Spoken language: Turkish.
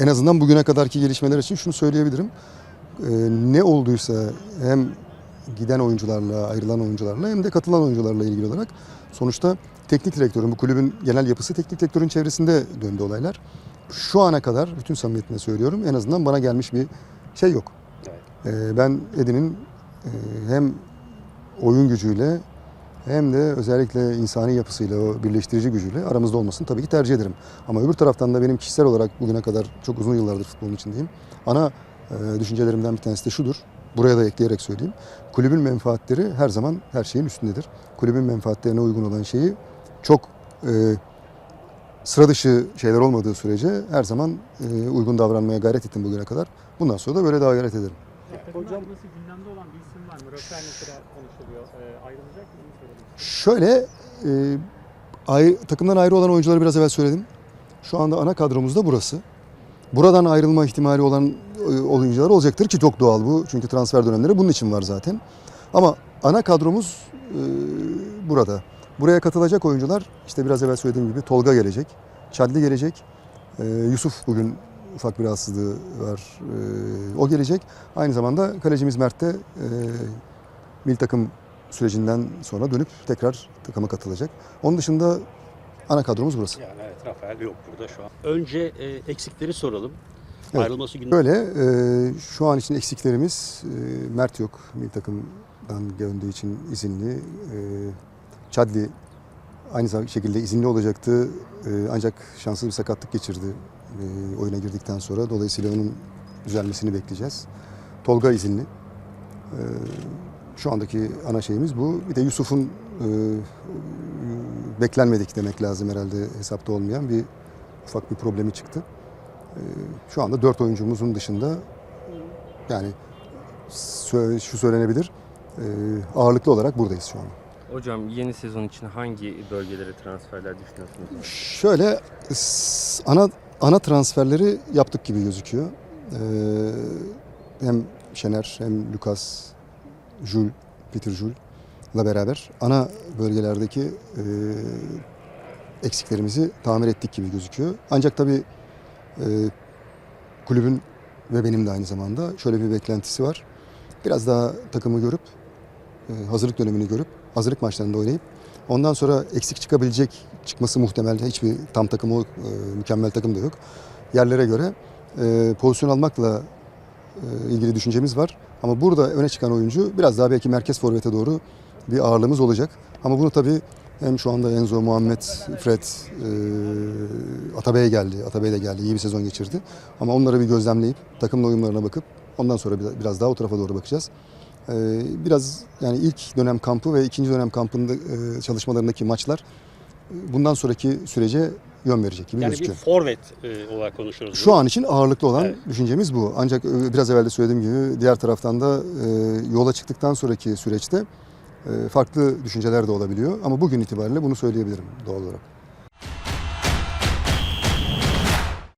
en azından bugüne kadarki gelişmeler için şunu söyleyebilirim. Ee, ne olduysa hem giden oyuncularla, ayrılan oyuncularla hem de katılan oyuncularla ilgili olarak sonuçta teknik direktörün, bu kulübün genel yapısı teknik direktörün çevresinde döndü olaylar. Şu ana kadar bütün samimiyetimle söylüyorum en azından bana gelmiş bir şey yok. Ee, ben Edin'in e, hem oyun gücüyle hem de özellikle insani yapısıyla, o birleştirici gücüyle aramızda olmasını tabii ki tercih ederim. Ama öbür taraftan da benim kişisel olarak bugüne kadar çok uzun yıllardır futbolun içindeyim. Ana e, düşüncelerimden bir tanesi de şudur. Buraya da ekleyerek söyleyeyim. Kulübün menfaatleri her zaman her şeyin üstündedir. Kulübün menfaatlerine uygun olan şeyi çok e, sıra dışı şeyler olmadığı sürece her zaman e, uygun davranmaya gayret ettim bugüne kadar. Bundan sonra da böyle daha gayret ederim. Takımın Hocam- ayrılması gündemde olan bir isim var mı? Rafael mesela konuşuluyor. Ee, ayrılacak mı? Şöyle e, ayrı, takımdan ayrı olan oyuncuları biraz evvel söyledim. Şu anda ana kadromuzda burası. Buradan ayrılma ihtimali olan e, oyuncular olacaktır ki çok doğal bu. Çünkü transfer dönemleri bunun için var zaten. Ama ana kadromuz e, burada. Buraya katılacak oyuncular işte biraz evvel söylediğim gibi Tolga gelecek, Çadli gelecek, e, Yusuf bugün ufak bir rahatsızlığı var. E, o gelecek. Aynı zamanda kalecimiz Mert de e, milli takım sürecinden sonra dönüp tekrar takıma katılacak. Onun dışında ana kadromuz burası. Yani evet Rafael yok burada şu an. Önce e, eksikleri soralım. Evet. Ayrılması günü Böyle e, şu an için eksiklerimiz e, Mert yok. Milli takımdan döndüğü için izinli. E, Çadli aynı şekilde izinli olacaktı. E, ancak şanssız bir sakatlık geçirdi e, oyuna girdikten sonra. Dolayısıyla onun düzelmesini bekleyeceğiz. Tolga izinli. E, şu andaki ana şeyimiz bu. Bir de Yusuf'un e, beklenmedik demek lazım herhalde hesapta olmayan bir ufak bir problemi çıktı. E, şu anda dört oyuncumuzun dışında yani şu söylenebilir e, ağırlıklı olarak buradayız şu an. Hocam yeni sezon için hangi bölgelere transferler düşünüyorsunuz? Şöyle ana ana transferleri yaptık gibi gözüküyor. Ee, hem Şener hem Lucas, Jules, Peter Jules'la beraber ana bölgelerdeki e, eksiklerimizi tamir ettik gibi gözüküyor. Ancak tabii e, kulübün ve benim de aynı zamanda şöyle bir beklentisi var. Biraz daha takımı görüp, e, hazırlık dönemini görüp, hazırlık maçlarında oynayıp Ondan sonra eksik çıkabilecek, çıkması muhtemel hiçbir tam takım o e, mükemmel takım da yok. Yerlere göre e, pozisyon almakla e, ilgili düşüncemiz var. Ama burada öne çıkan oyuncu biraz daha belki merkez forvete doğru bir ağırlığımız olacak. Ama bunu tabii hem şu anda Enzo, Muhammed, Fred, Atabey geldi. Atabey de geldi. iyi bir sezon geçirdi. Ama onları bir gözlemleyip takımla uyumlarına bakıp ondan sonra biraz daha o tarafa doğru bakacağız. Ee, biraz yani ilk dönem kampı ve ikinci dönem kampında e, çalışmalarındaki maçlar e, bundan sonraki sürece yön verecek gibi yani bir gözüküyor. forvet e, olarak konuşuyoruz. Şu an için ağırlıklı olan Evet. düşüncemiz bu. Ancak biraz evvel de söylediğim gibi diğer taraftan da e, yola çıktıktan sonraki süreçte e, farklı düşünceler de olabiliyor. Ama bugün itibariyle bunu söyleyebilirim doğal olarak.